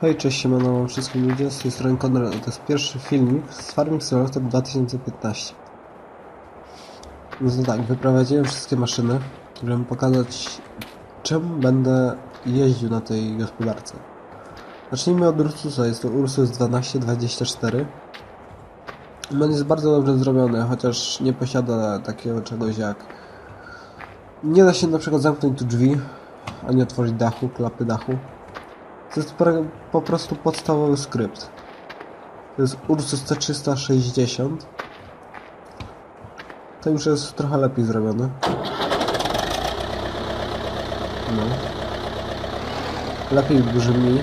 Hej, cześć, siemano wam wszystkim ludzie, z tej strony Konrad, to jest pierwszy filmik z Farming Simulator 2015. No to tak, wyprowadziłem wszystkie maszyny, żeby pokazać czym będę jeździł na tej gospodarce. Zacznijmy od Ursusa, jest to Ursus 1224. On jest bardzo dobrze zrobiony, chociaż nie posiada takiego czegoś jak... Nie da się na przykład zamknąć tu drzwi, ani otworzyć dachu, klapy dachu. To jest po prostu podstawowy skrypt. To jest Ursus C360. To już jest trochę lepiej zrobione. No. Lepiej brzmi.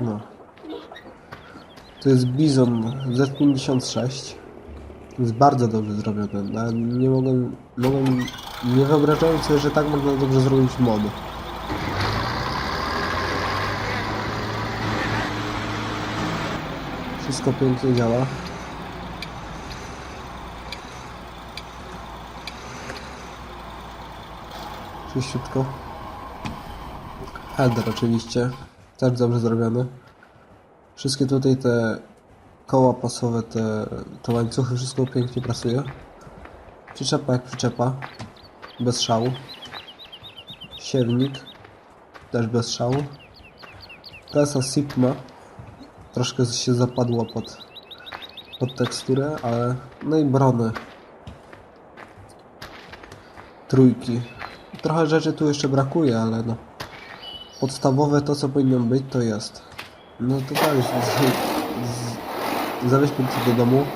No. To jest Bizon Z56. Jest bardzo dobrze zrobione. No, nie mogłem, nie wyobrażałem sobie, że tak można dobrze zrobić mody. Wszystko pięknie działa. Czyściutko. Header oczywiście. Też dobrze zrobiony. Wszystkie tutaj te koła pasowe, te, te łańcuchy, wszystko pięknie pracuje. Przyczepa jak przyczepa. Bez szału. Siewnik. Też bez szału. Tesa Sigma. Troszkę się zapadło pod, pod teksturę, ale... No i brony. Trójki. Trochę rzeczy tu jeszcze brakuje, ale no... Podstawowe to, co powinno być, to jest. No to tak, z, z, zawieźmy to do domu.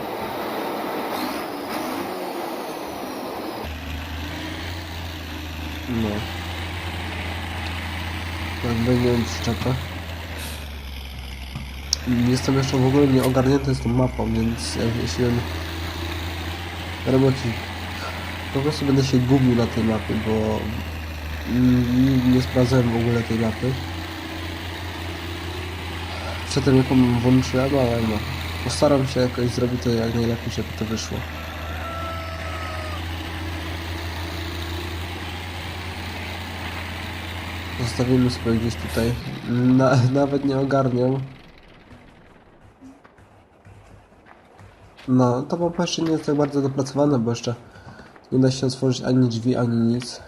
No. Będziemy przyczepę. Jestem jeszcze w ogóle nie ogarnięty z tą mapą, więc jeśli bym jakiś... Po prostu będę się gubił na tej mapie, bo mm, nie sprawdzałem w ogóle tej mapy. Przedtem jaką włączyłem, ale no. Postaram się jakoś zrobić to jak najlepiej, żeby to wyszło. Zostawimy sobie gdzieś tutaj. Na, nawet nie ogarniam. No, to mapa jeszcze nie jest tak bardzo dopracowana, bo jeszcze nie da się otworzyć ani drzwi, ani nic.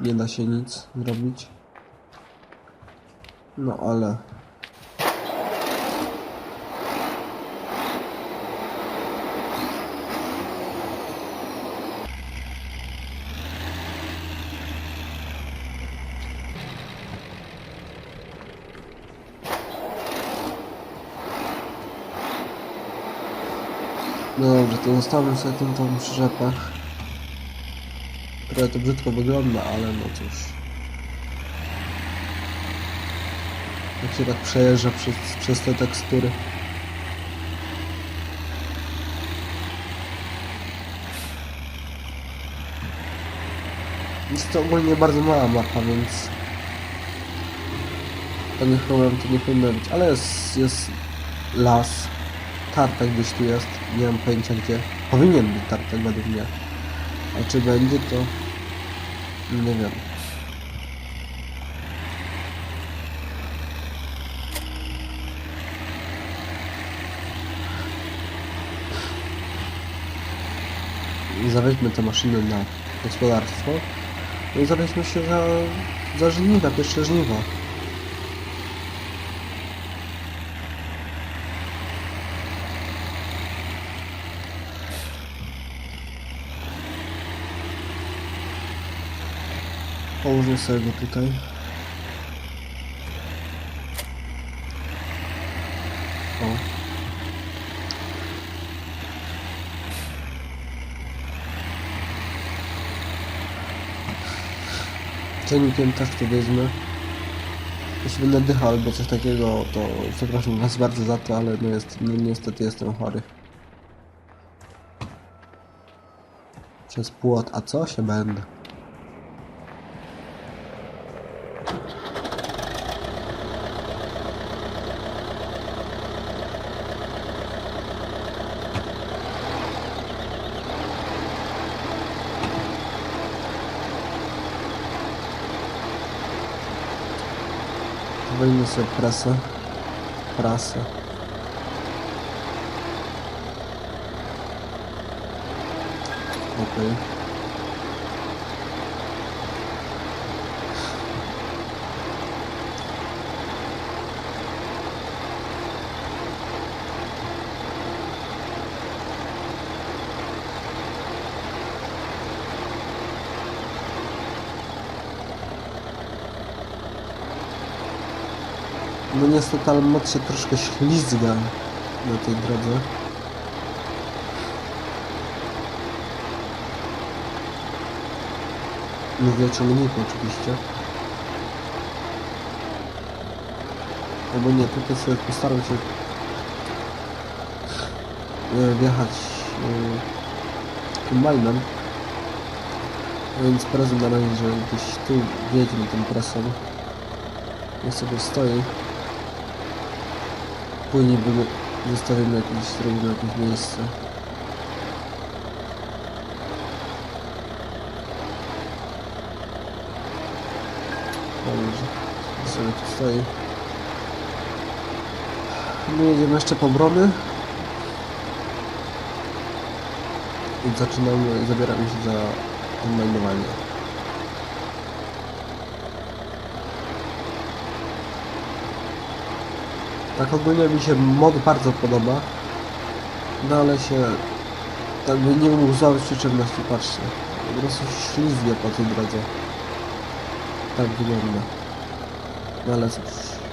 Nie da się nic zrobić. No ale... No dobrze, to zostawmy sobie tą, tą przyczepę. Trochę to brzydko wygląda, ale no cóż. Jak się tak przejeżdża przez, przez te tekstury. Jest to ogólnie bardzo mała mapa, więc pewnych problem to nie powinno być, ale jest, jest las, tartak gdzieś tu jest, nie mam pojęcia gdzie. Powinien być tartak według mnie. A czy będzie to... Nie wiem. Zaweźmy te maszyny na gospodarstwo. No i zaweźmy się za, za żniwa, pierwsze żniwa. Położę sobie go tutaj. O. Ciennikiem też to wezmę. Jeśli będę dychał albo coś takiego, to przepraszam was bardzo za to, ale no jest, no niestety jestem chory. Przez płot, a co się będę? praça, praça, praça. Ok. No niestety, ale moc się troszkę ślizga na tej drodze. Mówię o ciągniku oczywiście. Albo nie, tutaj sobie postaram się e, wjechać e, kombajnem. Więc prezent na razie, że gdzieś tu wjedziemy tym presem. Niech sobie stoi. Później wymy- zostawimy jakieś, zrobimy jakieś miejsce. Dobrze, sobie tu stoi. My jedziemy jeszcze po brony. I zaczynamy, zabieramy się za kombajnowanie. Tak ogólnie mi się mod bardzo podoba. No ale się tak by nie mógł złapać przyczepności, patrzcie. Po prostu ślizgie po tej drodze. Tak wygląda. No ale cóż.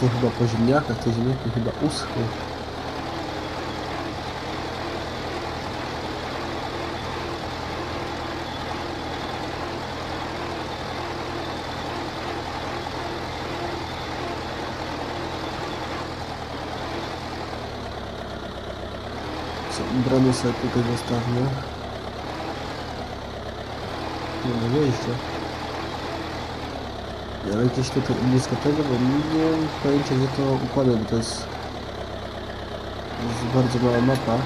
To chyba po ziemniakach, te ziemniaki chyba uschły. Brony sobie tutaj zostawmy. Nie wyjścia. Ale gdzieś tutaj blisko tego, bo nie mam pojęcia gdzie to układać, bo to jest, jest bardzo mała mapa.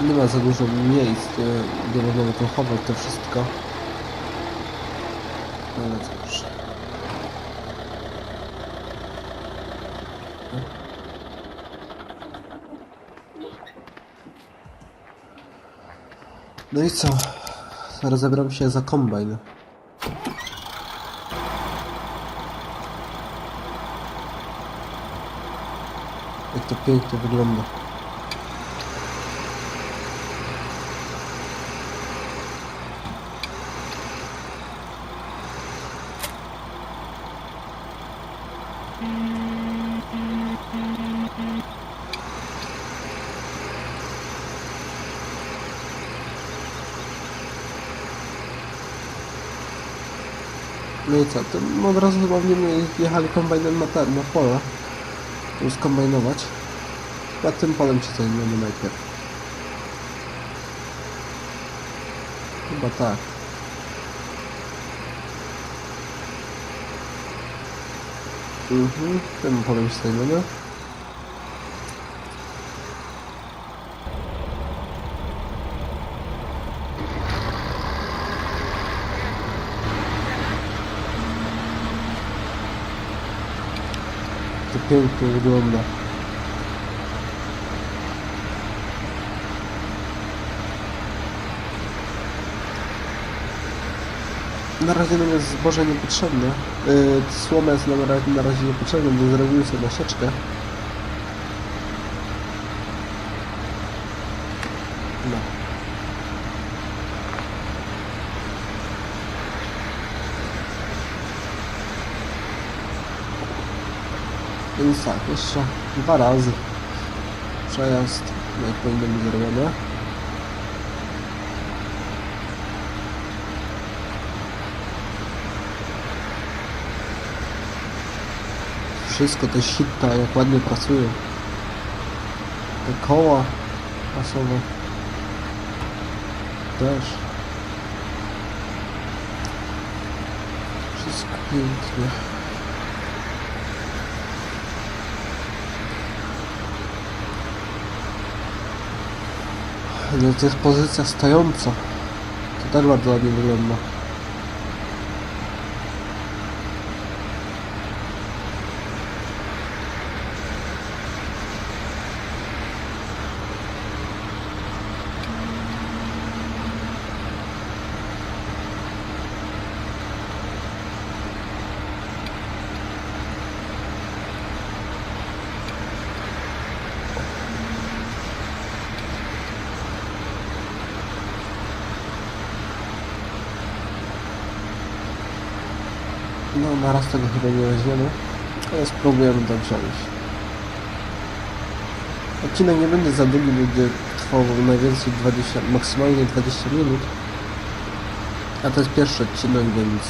Nie ma za dużo miejsc, gdzie, można to chować to wszystko. Ale cóż. No i co? Zaraz zabieram się za kombajn. To pięknie wygląda. No i co, to od razu chyba będziemy jechali kombajnem na, te, na pola. Już kombajnować. Chyba tym polem się zajmiemy najpierw. Chyba tak. Mhm, tym polem się zajmiemy. To pięknie wygląda. Na razie nam jest zboże niepotrzebne. Yy, słoma jest nam na razie- na razie niepotrzebna, bo zrobiłem sobie nasieczkę. No. Więc tak, jeszcze dwa razy przejazd, no jak powinno być zrobione. wszystko, te sitta, jak ładnie pracują. Te koła pasowe. Też. Wszystko pięknie. No to jest pozycja stojąca. To też bardzo ładnie wygląda. No na raz tego chyba nie weźmiemy, ale spróbujemy wziąć. Odcinek nie będzie za długi, będzie trwał najwięcej 20, maksymalnie 20 minut. A to jest pierwszy odcinek, więc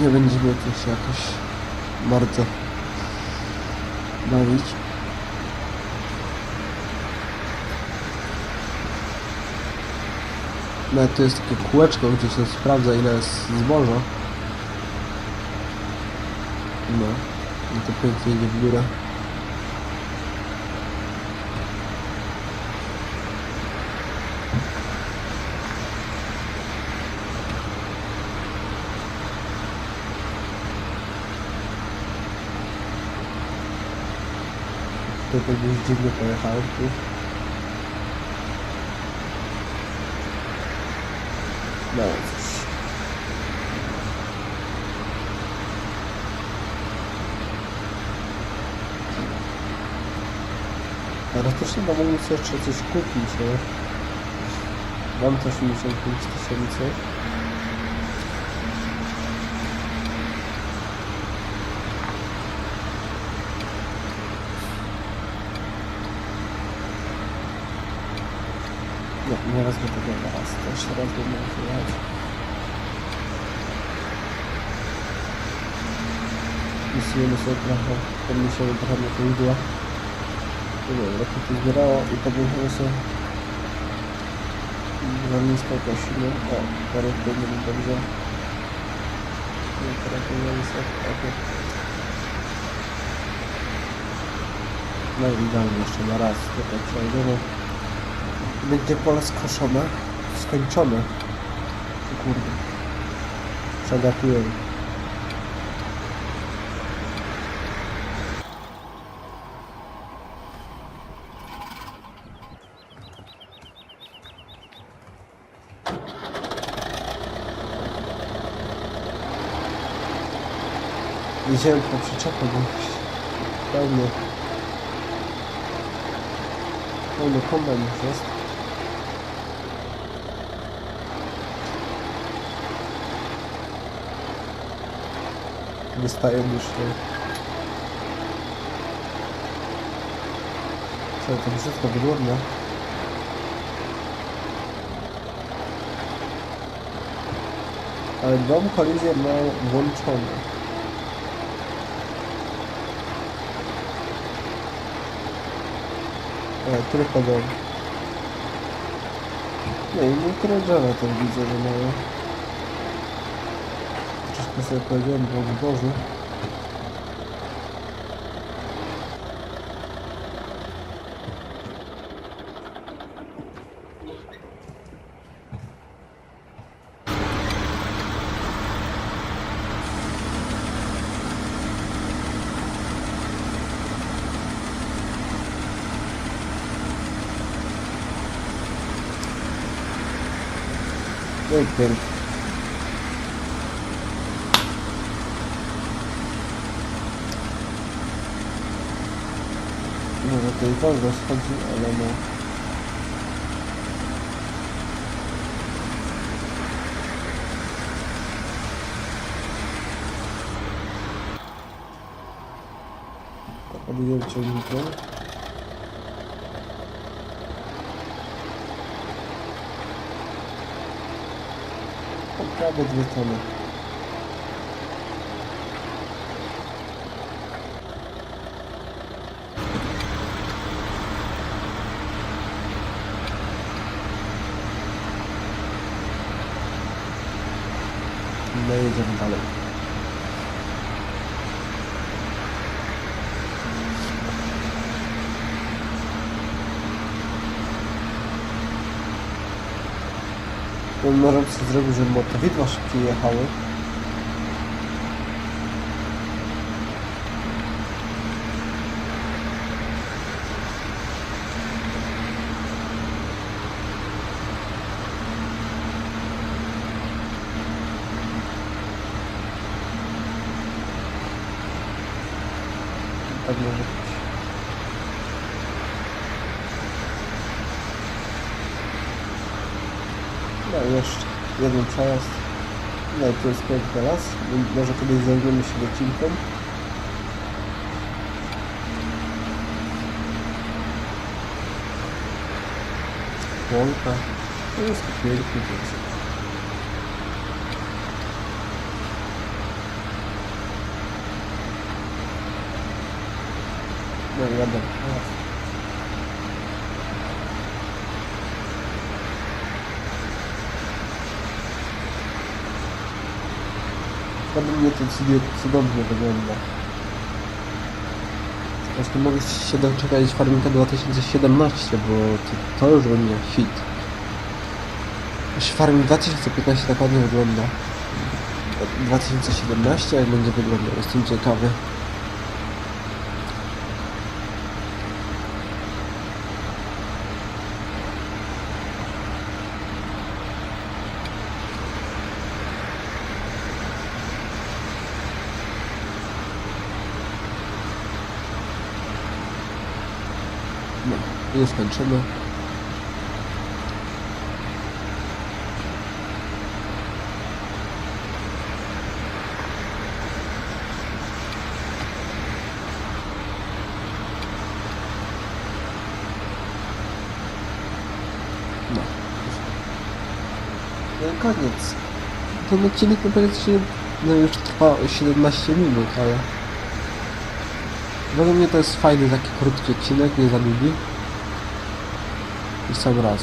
nie będziemy tu się jakoś bardzo bawić. Nawet tu jest takie kółeczko, gdzie się sprawdza ile jest zboża. No, i to pięknie idzie w górę. To tak gdzieś dziwnie pojechałem tu. No cóż. Ale też mógł sobie jeszcze coś kupić, nie? Mam też 85 tysięcy. Nie, nie wezmę tego raz, to jeszcze raz mógł wyjechać. Sobie trochę, podniesiemy trochę na to idła. No nie wiem, trochę to zbierało i podniesiemy sobie za nisko kosimy. O, teraz będzie dobrze. Teraz będzie wysoko, okej. No i idealnie jeszcze na raz tutaj przejdziemy. Będzie pole skoszone, skończone. Kurde. Przegapiłem. Wziąłem po przyczepę, bo pełny pełny kombajn już jest. Wystaje już nie. Co to wszystko wygląda? Ale dom kolizję ma włączony. E, tylko dom. Nie, i niektóre drzewa też widzę, że mają. Troszkę sobie powiedziałem, bo w To i wolno schodzi, ale no. Podjedziemy ciągnikiem. O, Prawie dwie tony. no jedziemy dalej. No, może sobie zrobić, żeby motowidła szybciej jechały. Tak może być. No jeszcze jeden przejazd. No i tu jest piękny las. Może kiedyś zajmiemy się wycinką. Łąka. To jest piękny pies. Teraz. Według mnie to cud- cudownie wygląda. Zresztą mogę się doczekać Farminga 2017, bo to, to już będzie hit. Już Farming 2015 tak ładnie wygląda. 2017 jak będzie wyglądał, jestem ciekawy. No, już kończymy. No. No koniec. Ten odcinek praktycznie no już trwa 17 minut, ale... Według mnie to jest fajny taki krótki odcinek, nie za długi. I sam raz.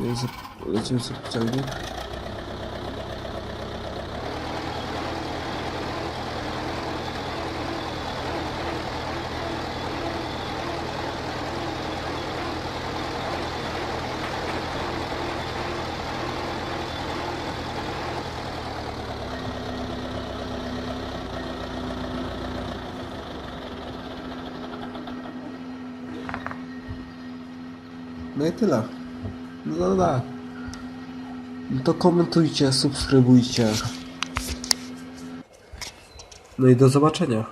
Więc lecimy sobie No i tyle. No tak. No to komentujcie, subskrybujcie. No i do zobaczenia.